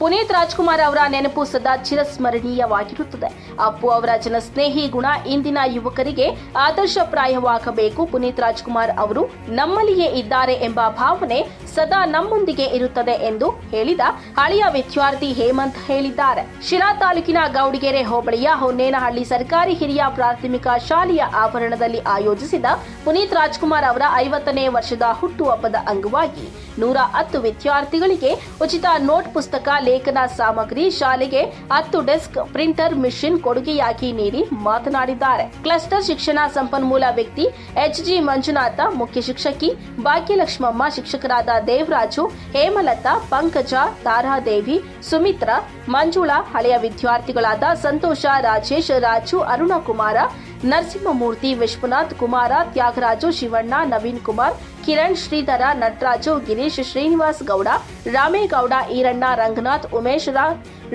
ಪುನೀತ್ ರಾಜ್ಕುಮಾರ್ ಅವರ ನೆನಪು ಸದಾ ಚಿರಸ್ಮರಣೀಯವಾಗಿರುತ್ತದೆ. ಅಪ್ಪು ಅವರ ಜನಸ್ನೇಹಿ ಗುಣ ಇಂದಿನ ಯುವಕರಿಗೆ ಆದರ್ಶಪ್ರಾಯವಾಗಬೇಕು. ಪುನೀತ್ ರಾಜ್ಕುಮಾರ್ ಅವರು ನಮ್ಮಲ್ಲಿಯೇ ಇದ್ದಾರೆ ಎಂಬ ಭಾವನೆ ಸದಾ ನಮ್ಮೊಂದಿಗೆ ಇರುತ್ತದೆ ಎಂದು ಹೇಳಿದ ಹಳೆಯ ವಿದ್ಯಾರ್ಥಿ ಹೇಮಂತ್ ಹೇಳಿದ್ದಾರೆ. ಶಿರಾ ತಾಲೂಕಿನ ಗೌಡಿಗೆರೆ ಹೋಬಳಿಯ ಹೊನ್ನೇನಹಳ್ಳಿ ಸರ್ಕಾರಿ ಹಿರಿಯ ಪ್ರಾಥಮಿಕ ಶಾಲೆಯ ಆವರಣದಲ್ಲಿ ಆಯೋಜಿಸಿದ ಪುನೀತ್ ರಾಜ್ಕುಮಾರ್ ಅವರ ಐವತ್ತನೇ ವರ್ಷದ ಹುಟ್ಟುಹಬ್ಬದ ಅಂಗವಾಗಿ ನೂರ ಹತ್ತು ವಿದ್ಯಾರ್ಥಿಗಳಿಗೆ ಉಚಿತ ನೋಟ್ ಪುಸ್ತಕ, ಲೇಖನ ಸಾಮಗ್ರಿ, ಶಾಲೆಗೆ ಹತ್ತು ಡೆಸ್ಕ್, ಪ್ರಿಂಟರ್, ಮಿಷಿನ್ ಕೊಡುಗೆಯಾಗಿ ನೀಡಿ ಮಾತನಾಡಿದ್ದಾರೆ. ಕ್ಲಸ್ಟರ್ ಶಿಕ್ಷಣ ಸಂಪನ್ಮೂಲ ವ್ಯಕ್ತಿ ಎಚ್ ಜಿ ಮಂಜುನಾಥ, ಮುಖ್ಯ ಶಿಕ್ಷಕಿ ಭಾಗ್ಯಲಕ್ಷ್ಮಮ್ಮ, ಶಿಕ್ಷಕರಾದ ದೇವರಾಜು, ಹೇಮಲತಾ, ಪಂಕಜ, ತಾರಾದೇವಿ, ಸುಮಿತ್ರಾ, ಮಂಜುಳಾ, ಹಳೆಯ ವಿದ್ಯಾರ್ಥಿಗಳಾದ ಸಂತೋಷ, ರಾಜೇಶ್, ರಾಜು, ಅರುಣಕುಮಾರ, ನರಸಿಂಹಮೂರ್ತಿ, ವಿಶ್ವನಾಥ್ ಕುಮಾರ, ತ್ಯಾಗರಾಜು, ಶಿವಣ್ಣ, ನವೀನ್ ಕುಮಾರ್, ಕಿರಣ್, ಶ್ರೀಧರ, ನಟರಾಜು, ಗಿರೀಶ್, ಶ್ರೀನಿವಾಸ್ ಗೌಡ, ರಾಮೇಗೌಡ, ಈರಣ್ಣ, ರಂಗನಾಥ್, ಉಮೇಶ್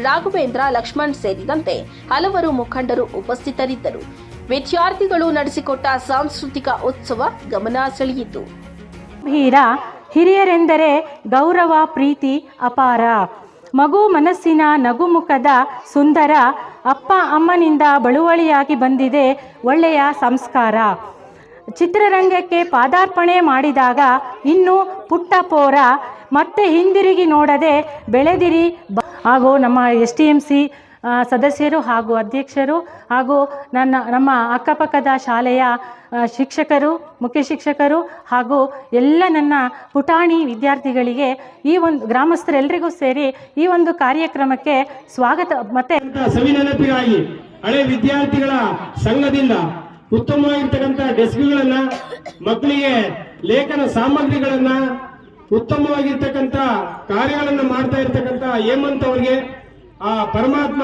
ರಾಘವೇಂದ್ರ, ಲಕ್ಷ್ಮಣ್ ಸೇರಿದಂತೆ ಹಲವರು ಮುಖಂಡರು ಉಪಸ್ಥಿತರಿದ್ದರು. ವಿದ್ಯಾರ್ಥಿಗಳು ನಡೆಸಿಕೊಟ್ಟ ಸಾಂಸ್ಕೃತಿಕ ಉತ್ಸವ ಗಮನ ಸೆಳೆಯಿತು ಹಿರಿಯರೆಂದರೆ ಗೌರವ, ಪ್ರೀತಿ ಅಪಾರ. ಮಗು ಮನಸ್ಸಿನ ನಗುಮುಖದ ಸುಂದರ, ಅಪ್ಪ ಅಮ್ಮನಿಂದ ಬಳುವಳಿಯಾಗಿ ಬಂದಿದೆ ಒಳ್ಳೆಯ ಸಂಸ್ಕಾರ. ಚಿತ್ರರಂಗಕ್ಕೆ ಪಾದಾರ್ಪಣೆ ಮಾಡಿದಾಗ ಇನ್ನು ಪುಟ್ಟ ಪೋರ, ಮತ್ತೆ ಹಿಂದಿರುಗಿ ನೋಡದೆ ಬೆಳೆದಿರಿ. ಹಾಗೂ ನಮ್ಮ ಎಸ್ ಟಿ ಎಂ ಸಿ ಸದಸ್ಯರು ಹಾಗೂ ಅಧ್ಯಕ್ಷರು ಹಾಗೂ ನನ್ನ, ನಮ್ಮ ಅಕ್ಕಪಕ್ಕದ ಶಾಲೆಯ ಶಿಕ್ಷಕರು, ಮುಖ್ಯ ಶಿಕ್ಷಕರು ಹಾಗೂ ಎಲ್ಲ ನನ್ನ ಪುಟಾಣಿ ವಿದ್ಯಾರ್ಥಿಗಳಿಗೆ ಈ ಒಂದು ಗ್ರಾಮಸ್ಥರೆಲ್ಲರಿಗೂ ಸೇರಿ ಈ ಒಂದು ಕಾರ್ಯಕ್ರಮಕ್ಕೆ ಸ್ವಾಗತ, ಮತ್ತೆ ಸವಿನೆನಪಿಗಾಗಿ ಹಳೆ ವಿದ್ಯಾರ್ಥಿಗಳ ಸಂಘದಿಂದ ಉತ್ತಮವಾಗಿರ್ತಕ್ಕಂಥ ಡೆಸ್ಕ್ಗಳನ್ನ, ಮಕ್ಕಳಿಗೆ ಲೇಖನ ಸಾಮಗ್ರಿಗಳನ್ನ ಉತ್ತಮವಾಗಿರ್ತಕ್ಕಂಥ ಕಾರ್ಯಗಳನ್ನು ಮಾಡ್ತಾ ಇರ್ತಕ್ಕಂಥ ಹೇಮಂತ್ ಅವರಿಗೆ ಆ ಪರಮಾತ್ಮ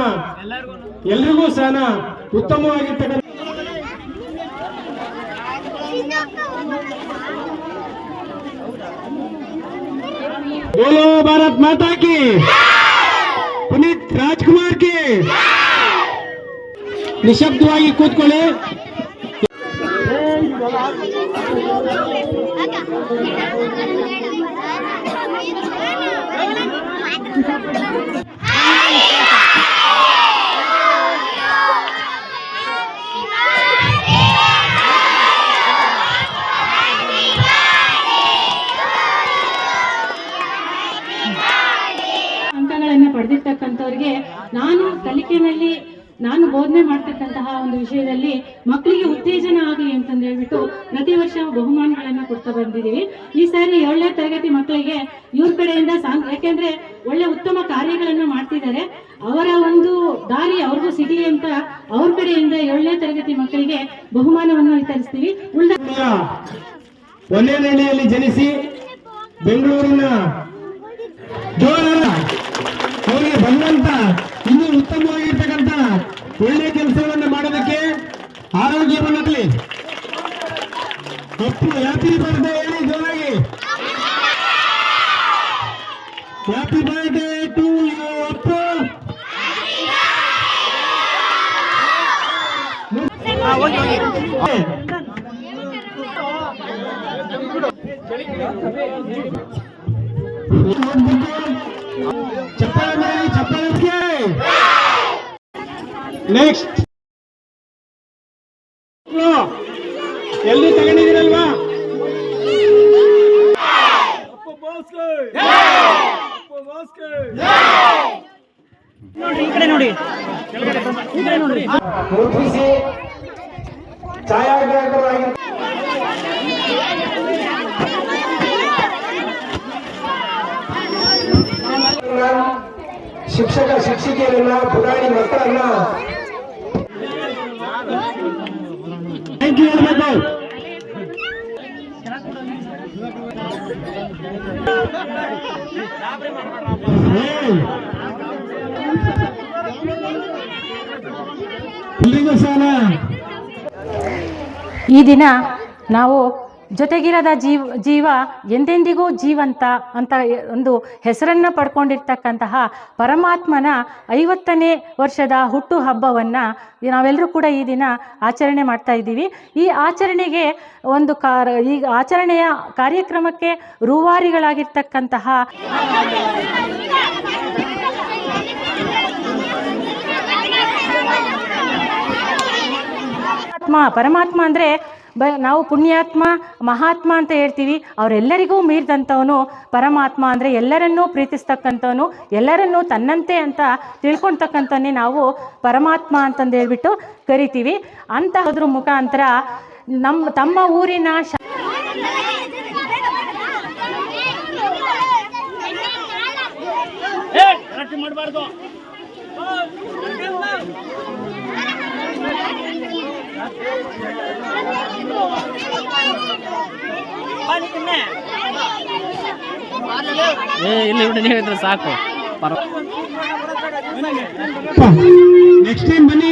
ಎಲ್ರಿಗೂ ಸ್ನಾನ ಉತ್ತಮವಾಗಿರ್ತಕ್ಕಂಥ ಬೋಲೋ ಭಾರತ್ ಮಾತಾಕಿ ಪುನೀತ್ ರಾಜ್ಕುಮಾರ್ ಕಿ ನಿಶಬ್ದವಾಗಿ ಕೂತ್ಕೊಳ್ಳಿ. ಅಂಕಗಳನ್ನು ಪಡೆದಿರ್ತಕ್ಕಂಥವ್ರಿಗೆ ನಾನು ಕಲಿಕೆನಲ್ಲಿ ನಾನು ಬೋಧನೆ ಮಾಡ್ತಕ್ಕಂತಹ ಒಂದು ವಿಷಯದಲ್ಲಿ ಮಕ್ಕಳಿಗೆ ಉತ್ತೇಜನ ಆಗಲಿ ಅಂತಂದು ಹೇಳ್ಬಿಟ್ಟು ಪ್ರತಿ ವರ್ಷ ಬಹುಮಾನಗಳನ್ನ ಕೊಡ್ತಾ ಬಂದಿದ್ದೀವಿ. ಈ ಸಾರಿ ಏಳನೇ ತರಗತಿ ಮಕ್ಕಳಿಗೆ ಇವ್ರ ಕಡೆಯಿಂದ ಸಾಂಗ್ ಯಾಕೆಂದ್ರೆ ಒಳ್ಳೆ ಉತ್ತಮ ಕಾರ್ಯಗಳನ್ನ ಮಾಡ್ತಿದ್ದಾರೆ. ಅವರ ಒಂದು ದಾರಿ ಅವ್ರಿಗೂ ಸಿಗಲಿ ಅಂತ ಅವ್ರ ಕಡೆಯಿಂದ ಏಳನೇ ತರಗತಿ ಮಕ್ಕಳಿಗೆ ಬಹುಮಾನವನ್ನು ವಿತರಿಸ್ತೀವಿ. ಉಳಿದ ಜನಿಸಿ ಬೆಂಗಳೂರಿನ ಜೋರ ಅವರಿಗೆ ಬಂದಂತ ಇನ್ನೂ ಉತ್ತಮವಾಗಿರ್ತಕ್ಕಂಥ ಒಳ್ಳೆ ಕೆಲಸವನ್ನು ಮಾಡೋದಕ್ಕೆ ಆರೋಗ್ಯವನ್ನಾಗಲಿ ತಪ್ಪು ಹ್ಯಾಪಿ ಬರ್ಡೇ ಹೇಳಿ ಜೋರಾಗಿ. Happy birthday to you Appu. ಮಾಡಿ ಚಪ್ಪಾಳೆ ನೆಕ್ಸ್ಟ್ ಎಲ್ಲಿ ತಗೊಂಡಿದ್ದೀರಲ್ವಾ ಮುದ್ರಿಸಿ ಛಾಯಾಗ್ರಾಹಕರಾಗಿ ಶಿಕ್ಷಕ ಶಿಕ್ಷಕಿಯರನ್ನ ಪುರಾಣಿ ಮಕ್ಕಳನ್ನ ಥ್ಯಾಂಕ್ ಯು ಹೇಳ್ಬೇಕು ಶಿಕ್ಷಕಿಯರನ್ನ ಪುರಾಣಿ ಮಕ್ಕಳನ್ನ. ಈ ದಿನ ನಾವು ಜೊತೆಗಿರದ ಜೀವ ಜೀವ ಎಂದೆಂದಿಗೂ ಜೀವಂತ ಅಂತ ಒಂದು ಹೆಸರನ್ನು ಪಡ್ಕೊಂಡಿರ್ತಕ್ಕಂತಹ ಪರಮಾತ್ಮನ ಐವತ್ತನೇ ವರ್ಷದ ಹುಟ್ಟು ಹಬ್ಬವನ್ನು ನಾವೆಲ್ಲರೂ ಕೂಡ ಈ ದಿನ ಆಚರಣೆ ಮಾಡ್ತಾ ಇದ್ದೀವಿ. ಈ ಆಚರಣೆಗೆ ಒಂದು ಕಾರ, ಈ ಆಚರಣೆಯ ಕಾರ್ಯಕ್ರಮಕ್ಕೆ ರೂವಾರಿಗಳಾಗಿರ್ತಕ್ಕಂತಹ ಪರಮಾತ್ಮ ಪರಮಾತ್ಮ ಅಂದರೆ ಬ, ನಾವು ಪುಣ್ಯಾತ್ಮ, ಮಹಾತ್ಮ ಅಂತ ಹೇಳ್ತೀವಿ. ಅವರೆಲ್ಲರಿಗೂ ಮೀರಿದಂಥವನು ಪರಮಾತ್ಮ ಅಂದರೆ ಎಲ್ಲರನ್ನೂ ಪ್ರೀತಿಸ್ತಕ್ಕಂಥವನು, ಎಲ್ಲರನ್ನೂ ತನ್ನಂತೆ ಅಂತ ತಿಳ್ಕೊಳ್ತಕ್ಕಂಥವನ್ನೇ ನಾವು ಪರಮಾತ್ಮ ಅಂತಂದು ಹೇಳ್ಬಿಟ್ಟು ಕರಿತೀವಿ. ಅಂತಹದ್ರ ಮುಖಾಂತರ ನಮ್ಮ ತಮ್ಮ ಊರಿನ ಶ ಏ ಇಲ್ಲ ಬಿಡಿ ನೀವು ಇದ್ರೆ ಸಾಕು. ನೆಕ್ಸ್ಟ್ ಟೈಮ್ ಬನ್ನಿ.